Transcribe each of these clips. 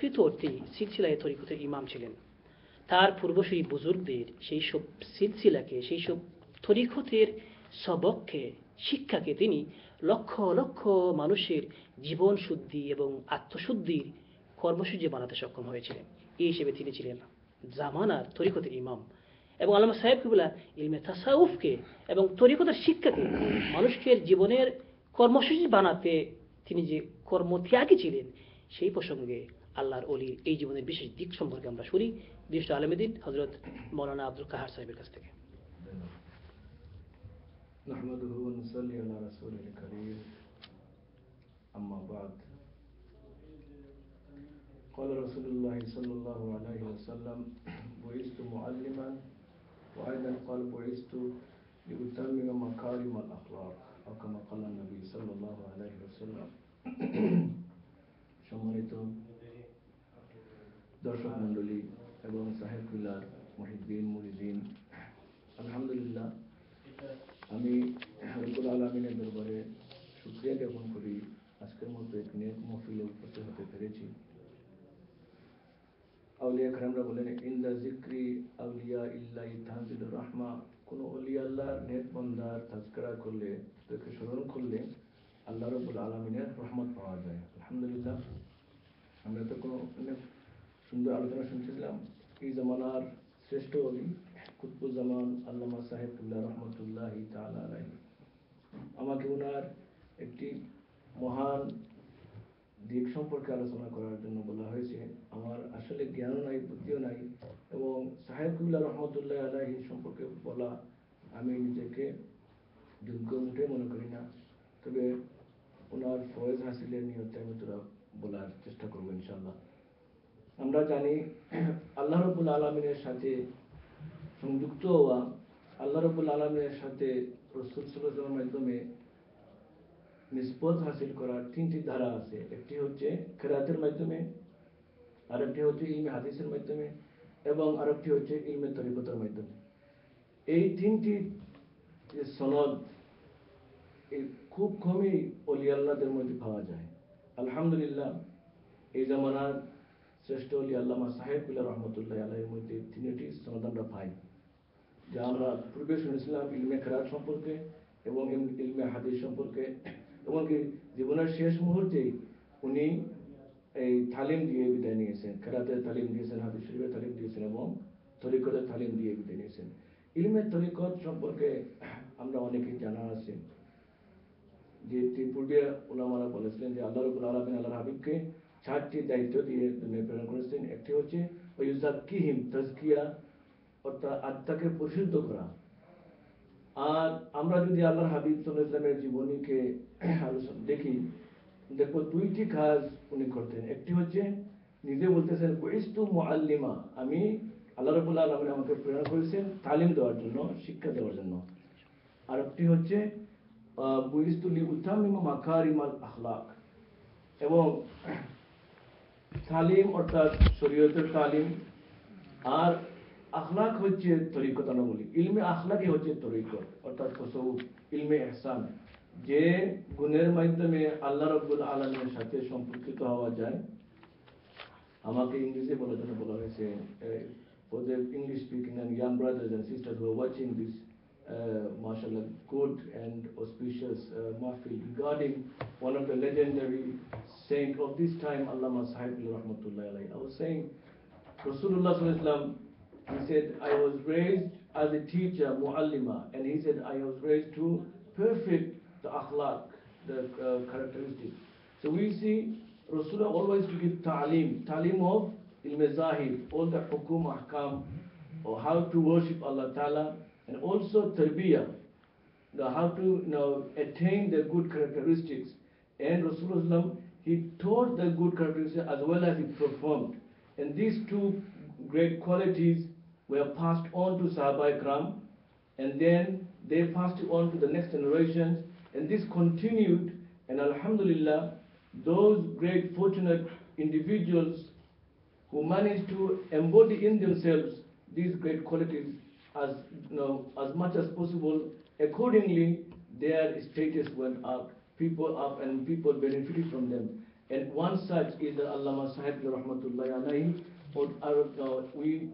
প্রকৃত অর্থে সিলসিলায় তরিকতের ইমাম ছিলেন। তার পূর্বসূরি বুজুর্গদের সেই সব সিলসিলাকে, সেই সব তরিকতের সবককে, শিক্ষাকে তিনি লক্ষ লক্ষ মানুষের জীবন শুদ্ধি এবং আত্মশুদ্ধির কর্মসূচি বানাতে সক্ষম হয়েছিলেন। এই হিসেবে তিনি ছিলেন জামানার তরিকতের ইমাম এবং আল্লামা সাহেব কিবুলা ইলমে তাসাউফকে এবং তরিকতের শিক্ষাকে মানুষের জীবনের কর্মসূচি বানাতে তিনি যে কর্মত্যাগী ছিলেন, সেই প্রসঙ্গে আল্লাহর অলির এই জীবনের বিশেষ দিক সম্পর্কে আমরা শুনি বিশিষ্ট আলমদিন হজরত মৌলানা আব্দুল কাহার সাহেবের কাছ থেকে نحمده ونصلي على رسوله الكريم أما بعد قال رسول الله صلى الله عليه وسلم بعثت معلما وأيضا قال بعثت لأتمم مكارم الأخلاق أو كما قال النبي صلى الله عليه وسلم সম্মানিত দর্শক মণ্ডলী এবং সাহেবুল্লাহ মহিদ্দিন মুরিদিন আলহামদুলিল্লাহ। আমি রব্বুল আলমিনের দরবারে শুক্রিয়া জ্ঞাপন করি। আজকের মতো এক নেক মহফিলে উপস্থিত হতে পেরেছি। আউলিয়া খারামরা বলেন, ইন্দা জিক্রি আউলিয়া ইল্লাই তাহজিল রহমা। কোনো অলিয়া আল্লাহ নেক বন্দার তাজকারা করলে, তাকে স্মরণ করলে আল্লাহ রব্বুল আলমিনের রহমত পাওয়া যায়। আলহামদুলিল্লাহ। আমরা তো কোনো সুন্দর আলোচনা শুনছিলাম এই জামানার শ্রেষ্ঠ অলি কুতুবুজ্জামান আল্লামা সাহেবুল্লাহ রহমতুল্লাহ তালা আমাকে ওনার একটি মহান দিক সম্পর্কে আলোচনা করার জন্য বলা হয়েছে। আমার আসলে জ্ঞানও নাই, বুদ্ধিও নাই এবং সাহেবুল্লাহ রহমতুল্লাহ আলাহি সম্পর্কে বলা আমি নিজেকে যোগ্য মোটেই মনে করি না। তবে ওনার ফয়েজ হাসিলের নিয়তে আমি তোরা বলার চেষ্টা করব ইনশাল্লাহ আমরা জানি আল্লাহ রবুল আলমিনের সাথে সংযুক্ত হওয়া, আল্লাহ রবুল আলমের সাথে রসুল মাধ্যমে নিষ্পদ হাসিল করার তিনটি ধারা আছে। একটি হচ্ছে খেরাতের মাধ্যমে, আরেকটি হচ্ছে ইলমে হাদিসের মাধ্যমে এবং আরেকটি হচ্ছে ইলমে তরিকতার মাধ্যমে। এই তিনটি যে সনদ, এই খুব কমই অলি আল্লাহদের মধ্যে পাওয়া যায়। আলহামদুলিল্লাহ, এই জামানার শ্রেষ্ঠ অলি আল্লামা সাহেবুল্লাহ রহমতুল্লাহ আলাহের মধ্যে তিনটি সনদ আমরা পাই। যা আমরা পূর্বে শুনেছিলাম ইলমে খেরাত সম্পর্কে এবং ইলমে হাদিস সম্পর্কে। এমনকি জীবনের শেষ মুহূর্তেই উনি এই তালিম দিয়ে বিদায় নিয়েছেন, খেরাতের তালিম দিয়েছেন, হাদিস শরীফের তালিম দিয়েছেন এবং তরিকতের তালিম দিয়ে বিদায় নিয়েছেন। ইলমের তরিকত সম্পর্কে আমরা অনেকেই জানা আছে। যে পূর্বে ওলামারা বলেছিলেন যে আল্লাহ রবুল আলমিন আল্লাহ হাবিবকে চারটি দায়িত্ব দিয়ে দুনিয়া প্রেরণ করেছেন একটি হচ্ছে কিহিম তাজকিয়া অর্থাৎ আত্মাকে পরিশুদ্ধ করা। আর আমরা যদি আল্লাহর হাবিব সাল্লাহ ইসলামের জীবনীকে আলোচনা দেখি দেখব দুইটি কাজ উনি করতেন। একটি হচ্ছে নিজে বলতেছেন বৈস্তু মোয়াল্লিমা আমি আল্লাহ রবুল্লাহ আলমিন আমাকে প্রেরণা করেছেন তালিম দেওয়ার জন্য, শিক্ষা দেওয়ার জন্য। আর একটি হচ্ছে বুইস্তুলি উত্তামিমা মাকারিমাল আখলাক এবং তালিম অর্থাৎ শরীয়তের তালিম আর আখলাক হচ্ছে তরিকতানুগুলি ইলমে আখলাকই হচ্ছে তরিকত অর্থাৎ তসৌফ ইলমে এহসান যে গুণের মাধ্যমে আল্লাহ রব্বুল আলমের সাথে সম্পর্কিত হওয়া যায় আমাকে ইংলিশে বলার জন্য বলা হয়েছে speaking and young brothers and sisters who are watching this uh, mashallah good and auspicious uh, mahfil regarding one of the legendary saint of this time Allama Sahib rahmatullah alayhi I was saying Rasulullah he said, I was raised as a teacher, muallima, and he said, I was raised to perfect the akhlaq, the uh, characteristics. So we see Rasulullah always to give ta'lim, ta'lim of ilm zahir, all the hukum, ahkam, or how to worship Allah Ta'ala, and also tarbiyah, how to know, attain the good characteristics. And Rasulullah, he taught the good characteristics as well as he performed. And these two great qualities were passed on to Sahaba Ikram, and then they passed it on to the next generations, and this continued, and Alhamdulillah, those great fortunate individuals who managed to embody in themselves these great qualities as, you know, as much as possible, accordingly, their status went up, people up, and people benefited from them. And one such is the Allama Sahib Rahmatullahi alayhi. Or, uh, we,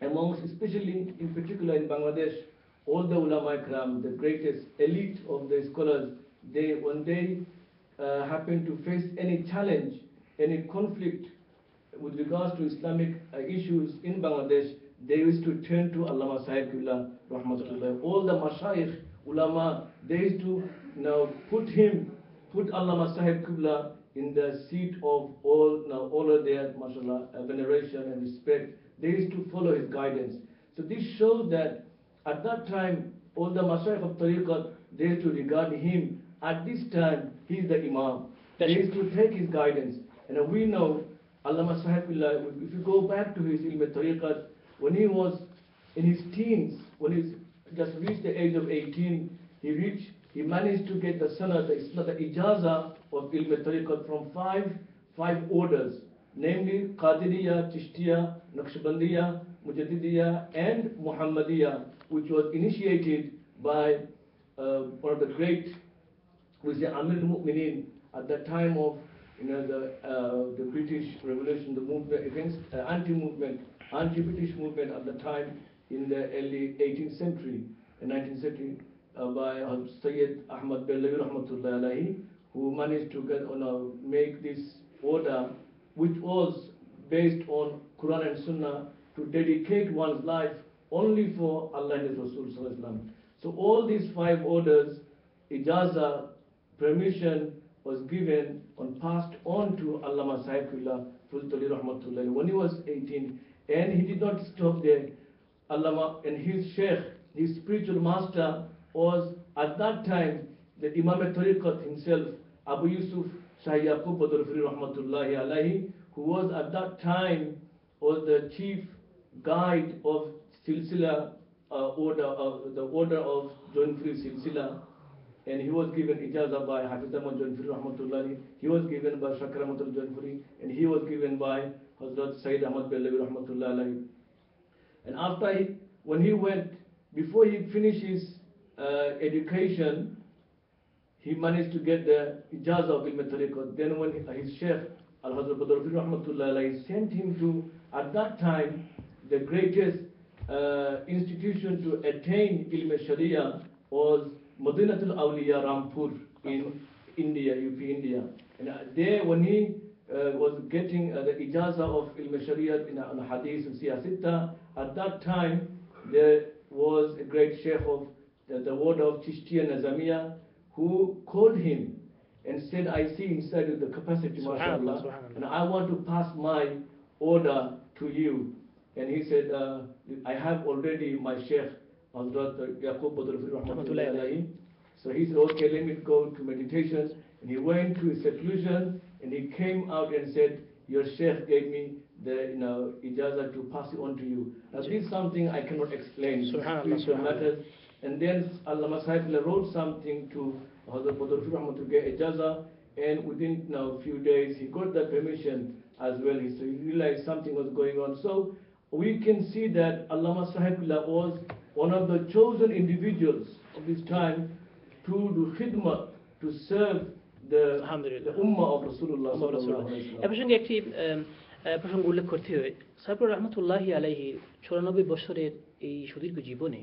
amongst, especially in particular in Bangladesh, all the ulama ikram, the greatest elite of the scholars, they when they uh, happen to face any challenge, any conflict with regards to Islamic uh, issues in Bangladesh, they used to turn to Allama Sahib Qibla Rahmatullah. All the mashayikh, ulama, they used to you know, put him, put Allama Sahib Qibla in the seat of all, now all of their, mashallah, veneration and respect. They used to follow his guidance. So this shows that at that time, all the mashayikh of tariqat, they used to regard him, at this time, he is the imam. They used to take his guidance. And we know, Allama Sahibullah, if you go back to his ilm tariqat, when he was in his teens, when he just reached the age of 18, he reached, he managed to get the sanad, the, the ijaza of ilm tariqat from five, five orders, namely Qadiriya, Chishtiya, Naqshbandiya, Mujaddidiya, and Muhammadiya, which was initiated by uh, one of the great, we the Amir al-Mu'minin, at the time of you know, the, uh, the British Revolution, the movement against uh, anti-movement, anti-British movement at the time in the early 18th century, the 19th century, uh, by Sayyid Ahmad Bellawi rahmatullahi who managed to get, you make this order, which was based on Quran and Sunnah, to dedicate one's life only for Allah and His Rasul. So all these five orders, ijaza, permission was given and passed on to Allama Sahibullah Fultali Rahmatullah when he was 18 and he did not stop there. Allama and his sheikh, his spiritual master was at that time the Imam al-Tariqat himself, Abu Yusuf Shah Yaqub Badrufri Rahmatullahi alayhi, who was at that time was the chief guide of Silsila uh, order, uh, the order of John Free Silsila. And he was given ijaza by Hafiz Ahmad Janfuri Rahmatullahi, he was given by Shakramatul Janfuri, and he was given by Hazrat Sayyid Ahmad Bellawi Rahmatullahi. And after he, when he went, before he finished his uh, education, he managed to get the ijaza of Ilm Tariqat. Then when his Sheikh Al-Hazrat Badruddin Rahmatullahi sent him to, at that time, the greatest uh, institution to attain Ilm Sharia was Madinatul Awliya Rampur in India, UP, India. And uh, there, when he was getting uh, the ijaza of Ilm Sharia in uh, Hadith and Siyasita, at that time there was a great sheikh of the, the order of Chishtiya Nazamiya who called him and said, I see inside you the capacity, mashallah, subhanallah. and I want to pass my order to you. And he said, uh, I have already my sheikh, Hazrat Yaqub So he said, okay, let me go to meditation. And he went to his seclusion and he came out and said, your sheikh gave me the you know, ijaza to pass it on to you. Now this is something I cannot explain. Subhanallah, Spiritual matters. And then Allama Sahibullah wrote something to Hazrat Badruddin to get ijaza and within you a few days he got the permission as well. He, so he realized something was going on. So we can see that Allama Sahibullah was one of the chosen individuals of his time to do khidmat, to serve এ প্রসঙ্গে একটি প্রসঙ্গ উল্লেখ করতে হয়। সাইফুর রহমতুল্লাহি আলাইহি চুরানব্বই বছরের এই সুদীর্ঘ জীবনে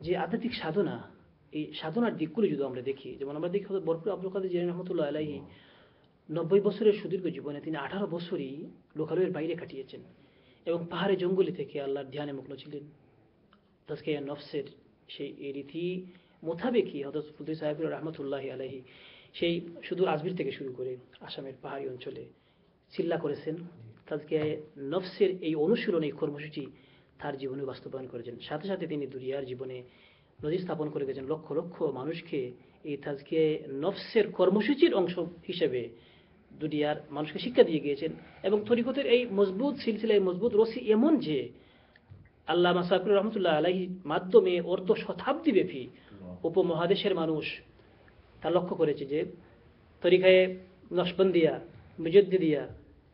যে আধ্যাত্মিক সাধনা এই সাধনার দিকগুলো যদি আমরা দেখি যেমন আমরা দেখি বরপুর আব্দুল কাদের জিয়ানি রহমতুল্লাহ আলাইহি নব্বই বছরের সুদীর্ঘ জীবনে তিনি আঠারো বছরই লোকালয়ের বাইরে কাটিয়েছেন এবং পাহাড়ে জঙ্গলি থেকে আল্লাহর ধ্যানে মগ্ন ছিলেন। তাজকে নফসের সেই রীতি মোতাবেকই হজরত ফুদ্দি সাহেবুর রহমতুল্লাহ আলহী সেই সুদূর আজমির থেকে শুরু করে আসামের পাহাড়ি অঞ্চলে চিল্লা করেছেন তাজকে নফসের এই অনুশীলন এই কর্মসূচি তার জীবনে বাস্তবায়ন করেছেন। সাথে সাথে তিনি দুনিয়ার জীবনে নদী স্থাপন করে গেছেন। লক্ষ লক্ষ মানুষকে এই তাজকে নফসের কর্মসূচির অংশ হিসেবে দুনিয়ার মানুষকে শিক্ষা দিয়ে গিয়েছেন এবং তরিকতের এই মজবুত সিলসিলা এই মজবুত রসি এমন যে আল্লাহ মাসাফির রহমতুল্লাহ আলাহির মাধ্যমে অর্ধ শতাব্দী ব্যাপী উপমহাদেশের মানুষ তা লক্ষ্য করেছে যে তরিকায়ে নসবন্দিয়া, মুজদ্দিদিয়া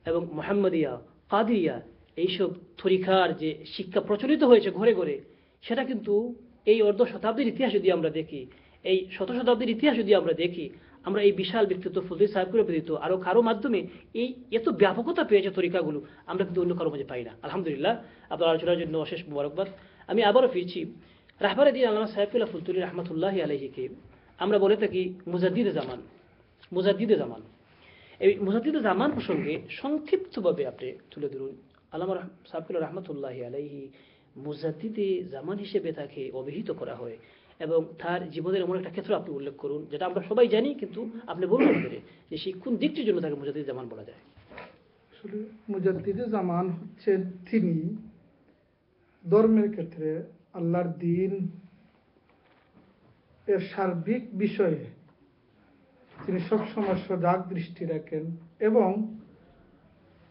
এবং মোহাম্মদিয়া, কাদিয়া এইসব তরিকার যে শিক্ষা প্রচলিত হয়েছে ঘরে ঘরে, সেটা কিন্তু এই অর্ধ শতাব্দীর ইতিহাস যদি আমরা দেখি, এই শত শতাব্দীর ইতিহাস যদি আমরা দেখি, আমরা এই বিশাল ব্যক্তিত্ব ফজলি সাহেবকে ব্যতীত আরও কারও মাধ্যমে এই এত ব্যাপকতা পেয়েছে তরিকাগুলো, আমরা কিন্তু অন্য কারও মাঝে পাই না। আলহামদুলিল্লাহ, আপনার আলোচনার জন্য অশেষ মুবারকবাদ। আমি আবারও ফিরছি। রাহবার দিন আল্লামা সাহেবুল্লাহ ফুলতুলি রহমতুল্লাহ আলহিকে আমরা বলে থাকি মুজাদ্দিদ জামান মুজাদ্দিদ জামান। এই মুজাদ্দিদ জামান প্রসঙ্গে সংক্ষিপ্তভাবে আপনি তুলে ধরুন। আল্লামা সাহেবুল্লাহ রহমতুল্লাহ আলাইহি মুজাদ্দিদে জামান হিসেবে তাকে অভিহিত করা হয় এবং তার জীবনের এমন একটা ক্ষেত্র আপনি উল্লেখ করুন, যেটা আমরা সবাই জানি, কিন্তু আপনি বলুন আমাদের যে সেই কোন দিকটির জন্য তাকে মুজাদ্দিদ জামান বলা যায়। মুজাদ্দিদে জামান হচ্ছে তিনি ধর্মের ক্ষেত্রে আল্লাহর দিন এর সার্বিক বিষয়ে তিনি সবসময় সজাগ দৃষ্টি রাখেন এবং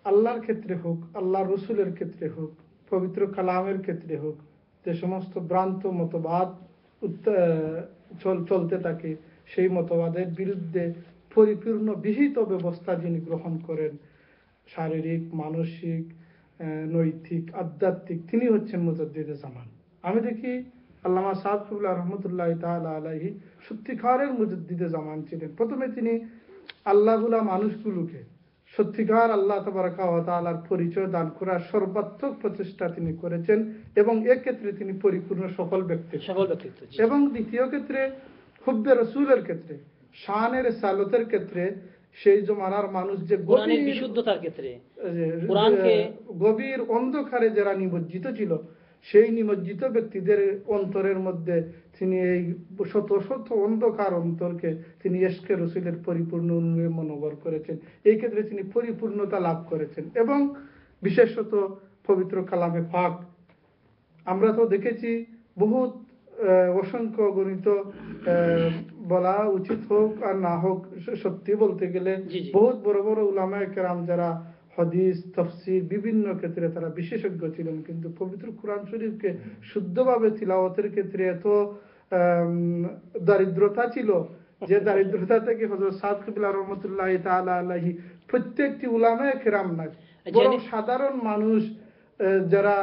আল্লাহর ক্ষেত্রে হোক আল্লাহ রসুলের ক্ষেত্রে হোক, পবিত্র কালামের ক্ষেত্রে হোক, যে সমস্ত ভ্রান্ত মতবাদ চলতে থাকে, সেই মতবাদের বিরুদ্ধে পরিপূর্ণ বিহিত ব্যবস্থা যিনি গ্রহণ করেন, শারীরিক, মানসিক নৈতিক, আধ্যাত্মিক, তিনি হচ্ছেন মুজাদ্দিদে জামান আমি দেখি আল্লামা সাদকুল্লাহ রহমতুল্লাহ তাআলা আলাইহি সত্যিকারের মুজাদ্দিদে জামান ছিলেন। প্রথমে তিনি আল্লাহগুলা মানুষগুলোকে সত্যিকার আল্লাহ তাবারাকা পরিচয় দান করার সর্বাত্মক প্রচেষ্টা তিনি করেছেন এবং এক্ষেত্রে তিনি পরিপূর্ণ সফল ব্যক্তি। ব্যক্তিত্ব এবং দ্বিতীয় ক্ষেত্রে হুব্বে রসুলের ক্ষেত্রে শানের সালতের ক্ষেত্রে সেই জমানার মানুষ যে গভীর বিশুদ্ধতার ক্ষেত্রে। গভীর অন্ধকারে যারা নিমজ্জিত ছিল সেই নিমজ্জিত ব্যক্তিদের অন্তরের মধ্যে তিনি এই শত শত অন্ধকার অন্তরকে তিনি এসকে রসুলের পরিপূর্ণ মনোবর করেছেন এই ক্ষেত্রে তিনি পরিপূর্ণতা লাভ করেছেন এবং বিশেষত পবিত্র কালামে পাক আমরা তো দেখেছি বহুত অসংখ্য গণিত আহ, বলা উচিত হোক আর না হোক সত্যি বলতে গেলে। বহুত বড় বড় উলামায়ে কেরাম যারা হদিস তফসির বিভিন্ন ক্ষেত্রে তারা বিশেষজ্ঞ ছিলেন কিন্তু পবিত্র কোরআন শরীফকে শুদ্ধভাবে তিলাওয়াতের ক্ষেত্রে এত দারিদ্রতা ছিল যে দারিদ্রতা থেকে হজরত সাদ কবিলা রহমতুল্লাহ তাআলা আলাইহি প্রত্যেকটি উলামায় কেরাম না বরং সাধারণ মানুষ যারা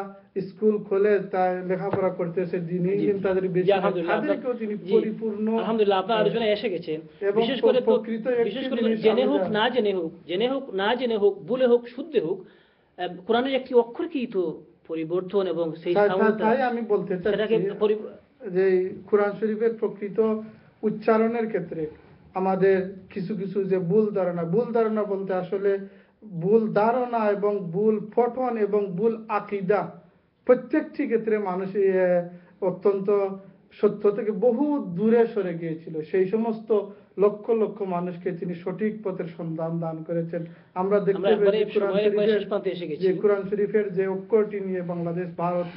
স্কুল খোলে তা লেখাপড়া করতেছে দিনই। দিন তাদের বেশি তাদেরকেও তিনি পরিপূর্ণ আলহামদুলিল্লাহ আপনার আলোচনায় এসে গেছে। বিশেষ করে প্রকৃত একটি বিশেষ করে জেনে হোক না জেনে হোক জেনে হোক না জেনে হোক ভুলে হোক শুদ্ধে হোক কোরআনের একটি অক্ষর কি তো পরিবর্তন এবং সেই তাই- তাই আমি বলতে পরি- যে কোরআন শরীফের প্রকৃত উচ্চারণের ক্ষেত্রে আমাদের কিছু কিছু যে ভুল ধারণা ভুল ধারণা বলতে আসলে ভুল ধারণা এবং ভুল পঠন এবং ভুল আকিদা প্রত্যেকটি ক্ষেত্রে মানুষ অত্যন্ত সত্য থেকে বহু দূরে সরে গিয়েছিল। সেই সমস্ত লক্ষ লক্ষ মানুষকে তিনি সঠিক পথের সন্ধান দান করেছেন। আমরা দেখতে পাই কোরআন শরীফের যে অক্ষরটি নিয়ে বাংলাদেশ ভারত